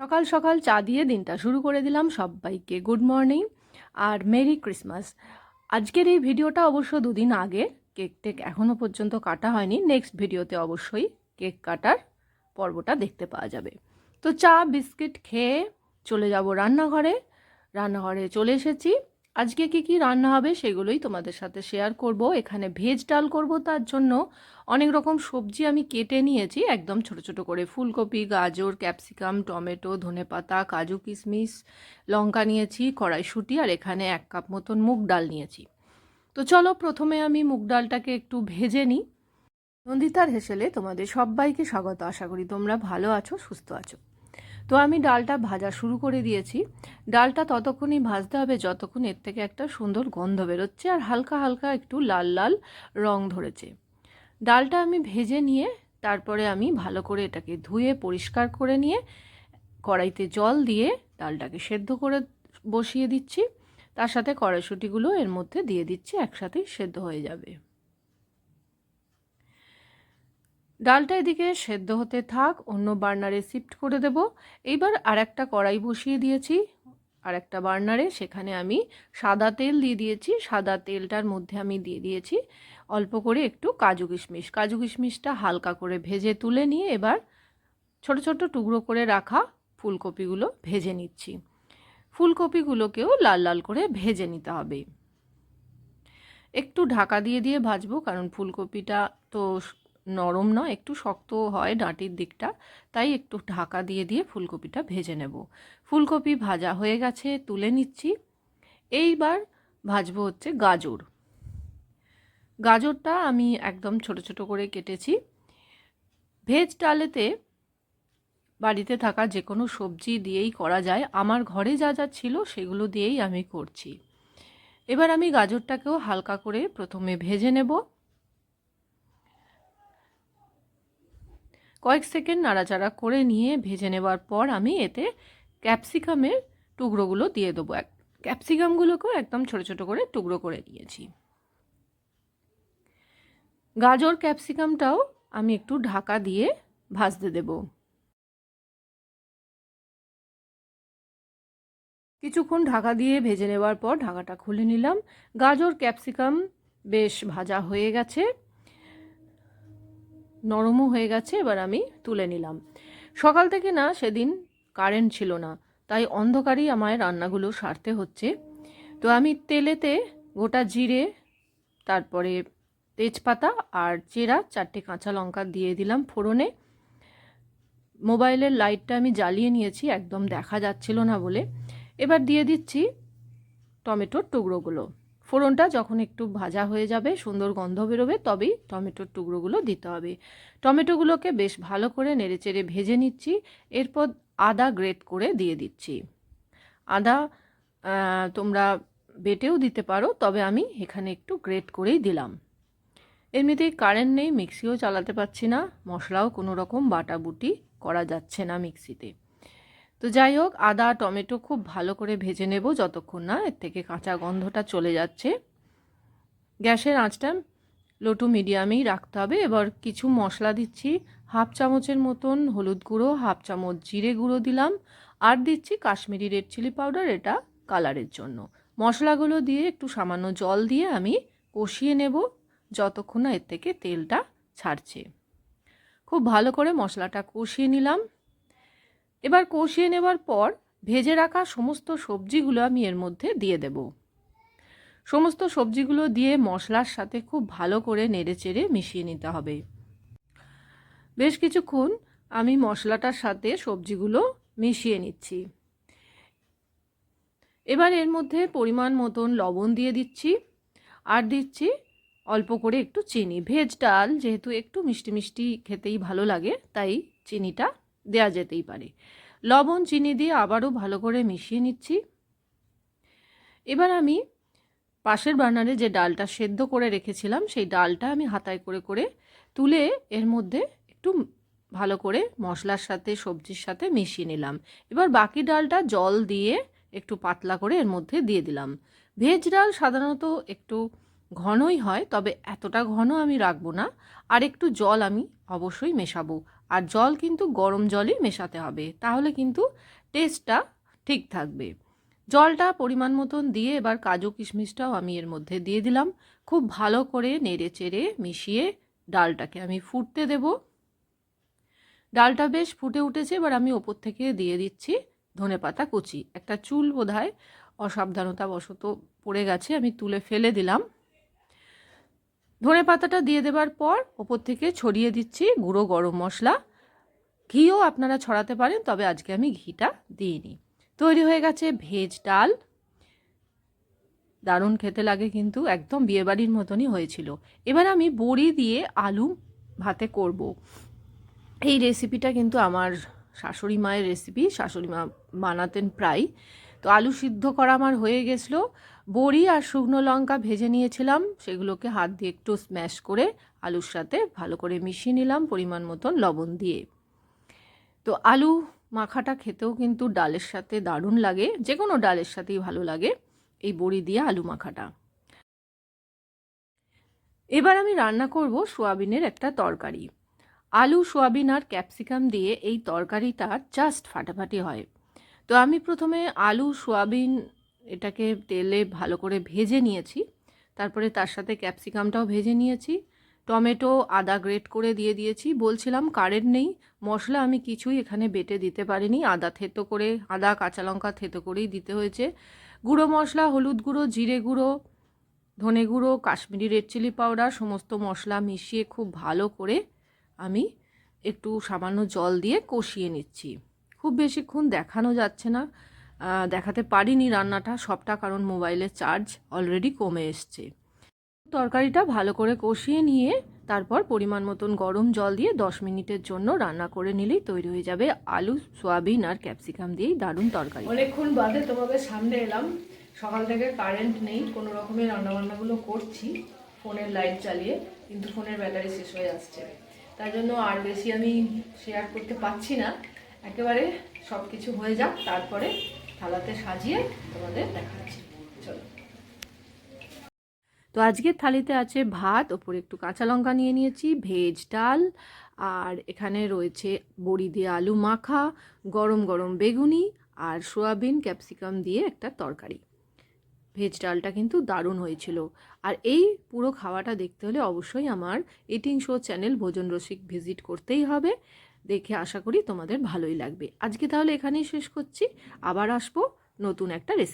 সকাল সকাল চা দিয়ে দিনটা শুরু করে দিলাম সবাইকে। গুড মর্নিং আর মেরি ক্রিসমাস। আজকের এই ভিডিওটা অবশ্য দুদিন আগে কেক টেক এখনও পর্যন্ত কাটা হয়নি। নেক্সট ভিডিওতে অবশ্যই কেক কাটার পর্বটা দেখতে পাওয়া যাবে। তো চা, বিস্কিট খেয়ে চলে যাব রান্নাঘরে। রান্নাঘরে চলে এসেছি। আজকে কি কি রান্না হবে সেগুলোই তোমাদের সাথে শেয়ার করব। এখানে ভেজ ডাল করব তার জন্য। অনেক রকম সবজি আমি কেটে নিয়েছি, একদম ছোট ছোট করে। ফুলকপি, গাজর, ক্যাপসিকাম, টমেটো ধনেপাতা কাজু কিশমিশ, লঙ্কা নিয়েছি, কড়াইশুঁটি আর এখানে এক কাপ মতন মুগ ডাল নিয়েছি। তো চলো প্রথমে আমি মুগ ডালটাকে একটু ভেজে নিই। নন্দিতার হেসেলে তোমাদের সবাইকে স্বাগত। আশা করি তোমরা ভালো আছো, সুস্থ আছো। তো আমি ডালটা ভাজা শুরু করে দিয়েছি। ডালটা ততক্ষণই ভাজতে হবে, যতক্ষণ এর থেকে একটা সুন্দর গন্ধ বেরোচ্ছে আর হালকা হালকা একটু লাল লাল রং ধরেছে। ডালটা আমি ভেজে নিয়ে তারপরে আমি ভালো করে এটাকে ধুয়ে পরিষ্কার করে নিয়ে কড়াইতে জল দিয়ে ডালটাকে সেদ্ধ করে বসিয়ে দিচ্ছি। তার সাথে কড়াইশুটিগুলো এর মধ্যে দিয়ে দিচ্ছি, একসাথেই সেদ্ধ হয়ে যাবে। ডালটা এদিকে সেদ্ধ হতে থাক, অন্য বার্নারে শিফট করে দেব। এইবার আর একটা কড়াই বসিয়ে দিয়েছি। আর একটা বার্নারে, সেখানে আমি সাদা তেল দিয়ে দিয়েছি। সাদা তেলটার মধ্যে আমি দিয়ে দিয়েছি অল্প করে একটু কাজু কিশমিশ। কাজু কিশমিশটা হালকা করে ভেজে তুলে নিয়ে এবার ছোট ছোট টুকরো করে রাখা ফুলকপিগুলো ভেজে নিচ্ছি। ফুলকপিগুলোকেও লাল লাল করে ভেজে নিতে হবে। একটু ঢাকা দিয়ে দিয়ে ভাজবো, কারণ ফুলকপিটা তো নরম নয়, একটু শক্ত হয় ডাঁটির দিকটা, তাই একটু ঢাকা দিয়ে দিয়ে ফুলকপিটা ভেজে নেব। ফুলকপি ভাজা হয়ে গেছে, তুলে নিচ্ছি। এইবার ভাজবো হচ্ছে গাজর। গাজরটা আমি একদম ছোট ছোট করে কেটেছি। ভেজ ডালেতে বাড়িতে থাকা যে কোনো সবজি দিয়েই করা যায়। আমার ঘরে যা যা ছিল সেগুলো দিয়েই আমি করছি। এবার আমি গাজরটাকেও হালকা করে প্রথমে ভেজে নেব। কয়েক সেকেন্ড নাড়াচাড়া করে নিয়ে ভেজে নেবার পর আমি এতে ক্যাপসিকামের টুকরোগুলো দিয়ে দেবো। এক ক্যাপসিকামগুলোকেও একদম ছোট ছোট করে টুকরো করে নিয়েছি। গাজর ক্যাপসিকামটাও আমি একটু ঢাকা দিয়ে ভাজতে দেব। কিছুক্ষণ ঢাকা দিয়ে ভেজে নেওয়ার পর ঢাকাটা খুলে নিলাম। গাজর ক্যাপসিকাম বেশ ভাজা হয়ে গেছে। নরমও হয়ে গেছে, এবার আমি তুলে নিলাম। সকাল থেকে না সেদিন কারেন্ট ছিল না, তাই অন্ধকারই আমায় রান্নাগুলো সারতে হচ্ছে। তো আমি তেলেতে গোটা জিরে, তারপরে তেজপাতা আর চেরা, চারটে কাঁচা লঙ্কা দিয়ে দিলাম ফোড়নে। মোবাইলের লাইটটা আমি জ্বালিয়ে নিয়েছি, একদম দেখা যাচ্ছিল না বলে। এবার দিয়ে দিচ্ছি টমেটোর টুকরোগুলো। ফোড়নটা যখন একটু ভাজা হয়ে যাবে, সুন্দর গন্ধ বেরোবে, তবেই টমেটোর টুকরোগুলো দিতে হবে। টমেটোগুলোকে বেশ ভালো করে নেড়েচেড়ে ভেজে নিচ্ছি। এরপর আদা গ্রেট করে দিয়ে দিচ্ছি। আদা তোমরা বেটেও দিতে পারো, তবে আমি এখানে একটু গ্রেট করেই দিলাম। এমনিতেই কারেন্ট নেই, মিক্সিও চালাতে পারছি না, মশলাও কোনো রকম বাটাবুটি করা যাচ্ছে না মিক্সিতে। তো যাই হোক, আদা, টমেটো খুব ভালো করে ভেজে নেব যতক্ষণ না এর থেকে কাঁচা গন্ধটা চলে যাচ্ছে। গ্যাসের আঁচটা লো টু মিডিয়ামেই রাখতে হবে। এবার কিছু মশলা দিচ্ছি, হাফ চামচের মতন হলুদ গুঁড়ো, হাফ চামচ জিরে গুঁড়ো দিলাম আর দিচ্ছি কাশ্মীরি রেড চিলি পাউডার, এটা কালারের জন্য। মশলাগুলো দিয়ে একটু সামান্য জল দিয়ে আমি কষিয়ে নেব যতক্ষণ না এর থেকে তেলটা ছাড়ছে। খুব ভালো করে মশলাটা কষিয়ে নিলাম। এবার কষিয়ে নেবার পর ভেজে রাখা সমস্ত সবজিগুলো আমি এর মধ্যে দিয়ে দেব। সমস্ত সবজিগুলো দিয়ে মশলার সাথে খুব ভালো করে নেড়ে চেড়ে মিশিয়ে নিতে হবে। বেশ কিছুক্ষণ আমি মশলাটার সাথে সবজিগুলো মিশিয়ে নিচ্ছি। এবার এর মধ্যে পরিমাণ মতন লবণ দিয়ে দিচ্ছি আর দিচ্ছি অল্প করে একটু চিনি। ভেজ ডাল যেহেতু একটু মিষ্টি মিষ্টি খেতেই ভালো লাগে, তাই চিনিটা দেয়া যেতেই পারে। লবণ, চিনি দিয়ে আবারও ভালো করে মিশিয়ে নিচ্ছি। এবার আমি পাশের বার্নারে যে ডালটা সেদ্ধ করে রেখেছিলাম, সেই ডালটা আমি হাতায় করে করে তুলে এর মধ্যে একটু ভালো করে মশলার সাথে, সবজির সাথে মিশিয়ে নিলাম। এবার বাকি ডালটা জল দিয়ে একটু পাতলা করে এর মধ্যে দিয়ে দিলাম। ভেজ ডাল সাধারণত একটু ঘনই হয়, তবে এতটা ঘন আমি রাখব না। আর একটু জল আমি অবশ্যই মেশাবো। আর জল কিন্তু গরম জলই মেশাতে হবে। তাহলে কিন্তু টেস্টটা ঠিক থাকবে। জলটা পরিমাণ মতন দিয়ে এবার কাজু কিশমিশটাও আমি এর মধ্যে দিয়ে দিলাম। খুব ভালো করে নেড়ে চেড়ে মিশিয়ে ডালটাকে আমি ফুটতে দেব। ডালটা বেশ ফুটে উঠেছে, এবার আমি ওপর থেকে দিয়ে দিচ্ছি ধনে পাতা কুচি। একটা চুল বোধ বোধহয় অসাবধানতাবশত পড়ে গেছে, আমি তুলে ফেলে দিলাম। ধনে পাতাটা দিয়ে দেবার পর ওপর থেকে ছড়িয়ে দিচ্ছি গুঁড়ো গরম মশলা। ঘিও আপনারা ছড়াতে পারেন, তবে আজকে আমি ঘিটা দিইনি। তৈরি হয়ে গেছে ভেজ ডাল। দারুণ খেতে লাগে কিন্তু, একদম বিয়েবাড়ির মতনই হয়েছিল। এবার আমি বড়ি দিয়ে আলু ভাতে করব। এই রেসিপিটা কিন্তু আমার শাশুড়ি মায়ের রেসিপি শাশুড়ি মা বানাতেন প্রায় তো আলু সিদ্ধ করা আমার হয়ে গেছিল। বড়ি আর শুকনো লঙ্কা ভেজে নিয়েছিলাম। সেগুলোকে হাত দিয়ে একটু স্ম্যাশ করে আলুর সাথে ভালো করে মিশিয়ে নিলাম পরিমাণ মতন লবণ দিয়ে। তো আলু মাখাটা খেতেও কিন্তু ডালের সাথে দারুণ লাগে যে কোনো ডালের সাথেই ভালো লাগে এই বড়ি দিয়ে আলু মাখাটা। এবার আমি রান্না করব সোয়াবিনের একটা তরকারি। আলু, সোয়াবিন আর ক্যাপসিকাম দিয়ে এই তরকারিটা জাস্ট ফাটাফাটি হয়। তো আমি প্রথমে আলু, সোয়াবিন এটাকে তেলে ভালো করে ভেজে নিয়েছি। তারপরে তার সাথে ক্যাপসিকামটাও ভেজে নিয়েছি। টমেটো আদা গ্রেট করে দিয়ে দিয়েছি। বলছিলাম কারেন্ট নেই, মশলা আমি কিছুই এখানে বেটে দিতে পারিনি। আদা থেতো করে, আদা, কাঁচা লঙ্কা থেতো করেই দিতে হয়েছে। গুঁড়ো মশলা, হলুদ গুঁড়ো, জিরে গুঁড়ো, ধনে গুঁড়ো, কাশ্মীরি রেড চিলি পাউডার, সমস্ত মশলা মিশিয়ে খুব ভালো করে আমি একটু সামান্য জল দিয়ে কষিয়ে নিচ্ছি। খুব বেশিক্ষণ দেখানো যাচ্ছে না। দেখাতে পারিনি রান্নাটা, সবটা কারণ মোবাইলের চার্জ অলরেডি কমে এসছে। তরকারিটা ভালো করে কষিয়ে নিয়ে তারপর পরিমাণ মতন গরম জল দিয়ে দশ মিনিটের জন্য রান্না করে নিলেই তৈরি হয়ে যাবে আলু, সোয়াবিন আর ক্যাপসিকাম দিয়েই দারুণ তরকারি। অনেকক্ষণ বাদে তোমাদের সামনে এলাম। সকাল থেকে কারেন্ট নেই, কোনো রকমের রান্নাবান্নাগুলো করছি, ফোনের লাইট চালিয়ে, কিন্তু ফোনের ব্যাটারি শেষ হয়ে আসছে। তাই জন্য আর বেশি আমি শেয়ার করতে পারছি না। একেবারে সব কিছু হয়ে যাক, তারপরে থালাতে সাজিয়ে তোমাদের দেখাচ্ছি। চলো। তো আজকের থালিতে আছে ভাত, ওপরে একটু কাঁচা লঙ্কা নিয়ে নিয়েছি, ভেজ ডাল, আর এখানে রয়েছে বড়ি দিয়ে আলু মাখা, গরম গরম বেগুনি, আর সোয়াবিন, ক্যাপসিকাম দিয়ে একটা তরকারি। ভেজ ডালটা কিন্তু দারুণ হয়েছিল। আর এই পুরো খাওয়াটা দেখতে হলে অবশ্যই আমার এটিং শো চ্যানেল ভোজন রসিক ভিজিট করতেই হবে। দেখে আশা করি তোমাদের ভালোই লাগবে। আজকে তাহলে এখানেই শেষ করছি। আবার আসব নতুন একটা রেসিপি